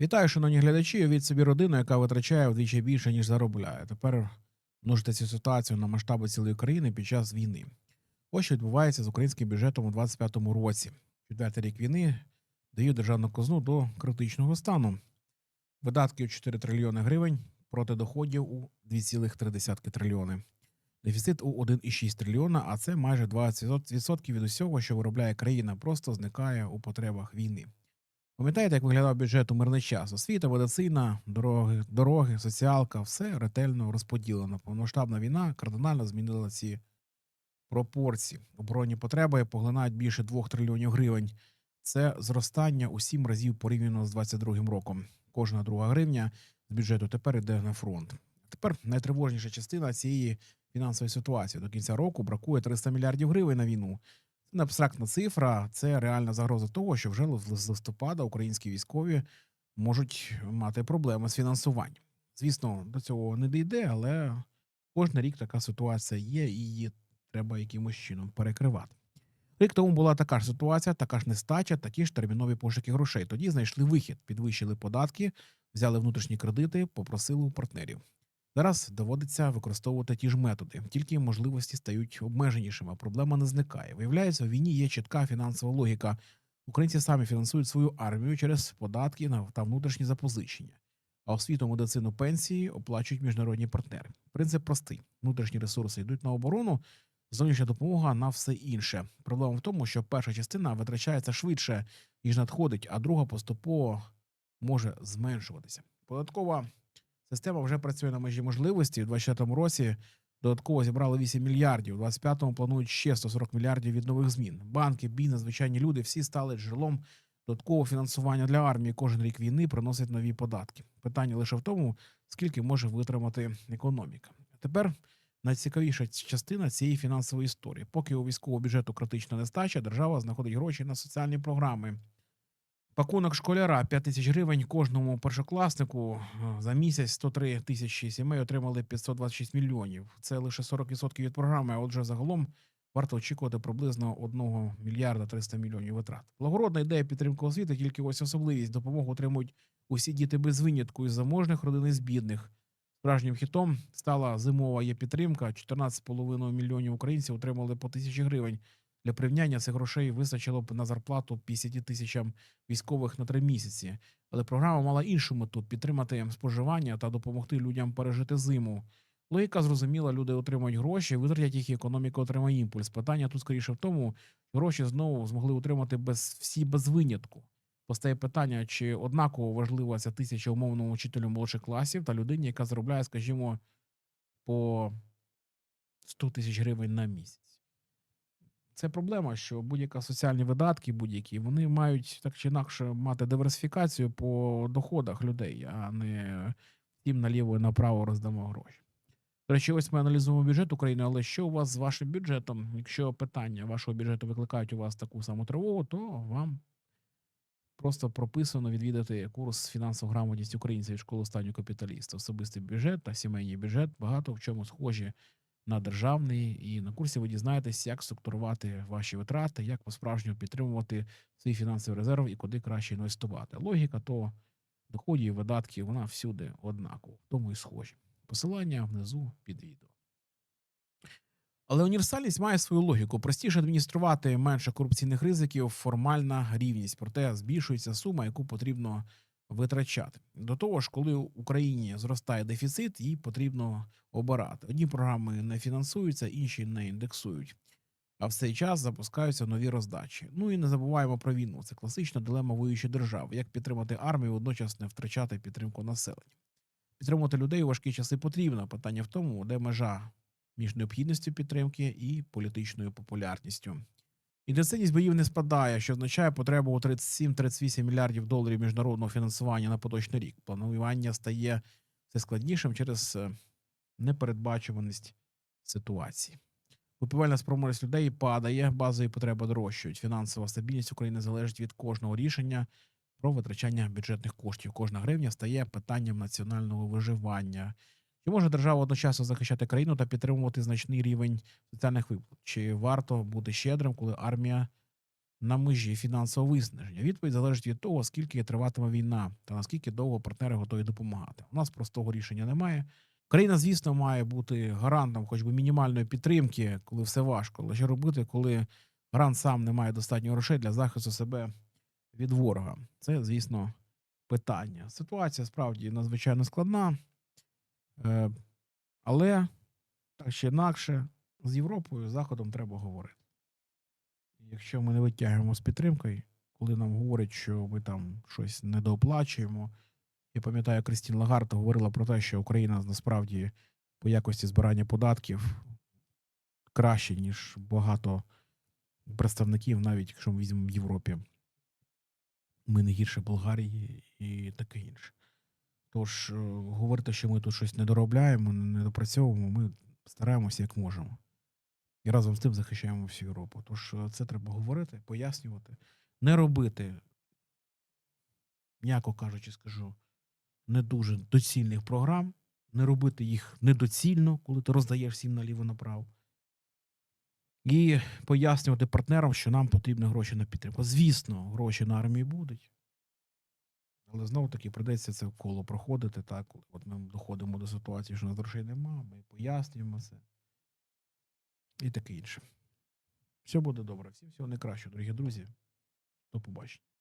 Вітаю, шановні глядачі. Уявіть собі родину, яка витрачає вдвічі більше, ніж заробляє. Тепер множите цю ситуацію на масштаби цілої країни під час війни. Ось що відбувається з українським бюджетом у 2025 році. Четвертий рік війни дає державну казну до критичного стану. Видатки у 4 трильйони гривень проти доходів у 2,3 трильйони. Дефіцит у 1,6 трильйона, а це майже 20% від усього, що виробляє країна, просто зникає у потребах війни. Пам'ятаєте, як виглядав бюджет у мирний час? Освіта, медицина, дороги, дороги, соціалка все ретельно розподілено. Повномасштабна війна кардинально змінила ці пропорції. Оборонні потреби поглинають більше 2 трильйонів гривень. Це зростання у 7 разів порівняно з 22 роком. Кожна друга гривня з бюджету тепер йде на фронт. Тепер найтривожніша частина цієї фінансової ситуації. До кінця року бракує 300 мільярдів гривень на війну. Це не абстрактна цифра, це реальна загроза того, що вже з листопада українські військові можуть мати проблеми з фінансуванням. Звісно, до цього не дійде, але кожен рік така ситуація є, і її треба якимось чином перекривати. Рік тому була така ж ситуація, така ж нестача, такі ж термінові пошуки грошей. Тоді знайшли вихід, підвищили податки, взяли внутрішні кредити, попросили у партнерів. Зараз доводиться використовувати ті ж методи, тільки можливості стають обмеженішими, проблема не зникає. Виявляється, у війні є чітка фінансова логіка. Українці самі фінансують свою армію через податки та внутрішні запозичення. А освіту, медицину, пенсії оплачують міжнародні партнери. Принцип простий: внутрішні ресурси йдуть на оборону, зовнішня допомога на все інше. Проблема в тому, що перша частина витрачається швидше, ніж надходить, а друга поступово може зменшуватися. Податкова Система вже працює на межі можливості. У 2024 році додатково зібрали 8 мільярдів. У 2025-му планують ще 140 мільярдів від нових змін. Банки, бізнес, звичайні люди всі стали джерелом додаткового фінансування для армії. Кожен рік війни приносить нові податки. Питання лише в тому, скільки може витримати економіка. А тепер найцікавіша частина цієї фінансової історії. Поки у військового бюджету критична нестача, держава знаходить гроші на соціальні програми. Пакунок школяра 5 тисяч гривень кожному першокласнику е, за місяць 103 тисячі сімей отримали 526 мільйонів. Це лише 40% від програми. Отже, загалом варто очікувати приблизно 1 мільярда 300 мільйонів витрат. Благородна ідея підтримки освіти, тільки ось особливість допомогу отримують усі діти без винятку із заможних родин і з бідних. Справжнім хітом стала зимова є підтримка. 14,5 мільйонів українців отримали по тисячі гривень. Для порівняння цих грошей вистачило б на зарплату 50 тисячам військових на три місяці. Але програма мала іншу мету підтримати споживання та допомогти людям пережити зиму. Логіка зрозуміла, люди отримують гроші, витратять їх, і економіка отримає імпульс. Питання тут скоріше в тому, гроші знову змогли отримати без всі без винятку. Постає питання, чи однаково важлива ця тисяча умовному вчителю молодших класів та людині, яка заробляє, скажімо, по 100 тисяч гривень на місяць. Це проблема, що будь-яка соціальні видатки, будь-які, вони мають так чи інакше мати диверсифікацію по доходах людей, а не всім наліво і направо роздамо гроші. До речі, ось ми аналізуємо бюджет України, але що у вас з вашим бюджетом? Якщо питання вашого бюджету викликають у вас таку саму тривогу, то вам просто прописано відвідати курс фінансова грамотність українців від школи останнього капіталіста. Особистий бюджет та сімейний бюджет багато в чому схожі на державний, і на курсі ви дізнаєтесь, як структурувати ваші витрати, як по-справжньому підтримувати свій фінансовий резерв і куди краще інвестувати. Логіка то доходів і видатків, вона всюди однакова, в тому і схожі. Посилання внизу під відео. Але універсальність має свою логіку. Простіше адмініструвати менше корупційних ризиків, формальна рівність, проте збільшується сума, яку потрібно витрачати. До того ж, коли в Україні зростає дефіцит, її потрібно обирати. Одні програми не фінансуються, інші не індексують. А в цей час запускаються нові роздачі. Ну і не забуваємо про війну. Це класична дилема воюючої держави. Як підтримати армію, водночас не втрачати підтримку населення. Підтримувати людей у важкі часи потрібно. Питання в тому, де межа між необхідністю підтримки і політичною популярністю. Інтенсивність боїв не спадає, що означає потребу у 37-38 мільярдів доларів міжнародного фінансування на поточний рік. Планування стає все складнішим через е, непередбачуваність ситуації. Купівельна спроможність людей падає, базові потреби дорожчають. Фінансова стабільність України залежить від кожного рішення про витрачання бюджетних коштів. Кожна гривня стає питанням національного виживання. Чи може держава одночасно захищати країну та підтримувати значний рівень соціальних виплат? Чи варто бути щедрим, коли армія на межі фінансового виснаження. Відповідь залежить від того, скільки триватиме війна та наскільки довго партнери готові допомагати. У нас простого рішення немає. Країна, звісно, має бути гарантом, хоч би мінімальної підтримки, коли все важко. Але що робити, коли гарант сам не має достатньо грошей для захисту себе від ворога? Це, звісно, питання. Ситуація справді надзвичайно складна, але так чи інакше, з Європою, з Заходом треба говорити. Якщо ми не витягуємо з підтримкою, коли нам говорять, що ми там щось недооплачуємо. Я пам'ятаю, Крістін Лагард говорила про те, що Україна насправді по якості збирання податків краще, ніж багато представників, навіть якщо ми візьмемо в Європі. Ми не гірше Болгарії і таке інше. Тож, е, говорити, що ми тут щось не доробляємо, не допрацьовуємо, ми стараємося як можемо. І разом з тим захищаємо всю Європу. Тож е, це треба говорити, пояснювати, не робити, м'яко кажучи, скажу, не дуже доцільних програм, не робити їх недоцільно, коли ти роздаєш всім наліво направо. І пояснювати партнерам, що нам потрібні гроші на підтримку. Звісно, гроші на армію будуть. Але знову таки придеться це коло проходити. Так, от ми доходимо до ситуації, що у грошей немає, ми пояснюємо це. І таке інше. Все буде добре. Всім всього найкращого, дорогі друзі. До побачення.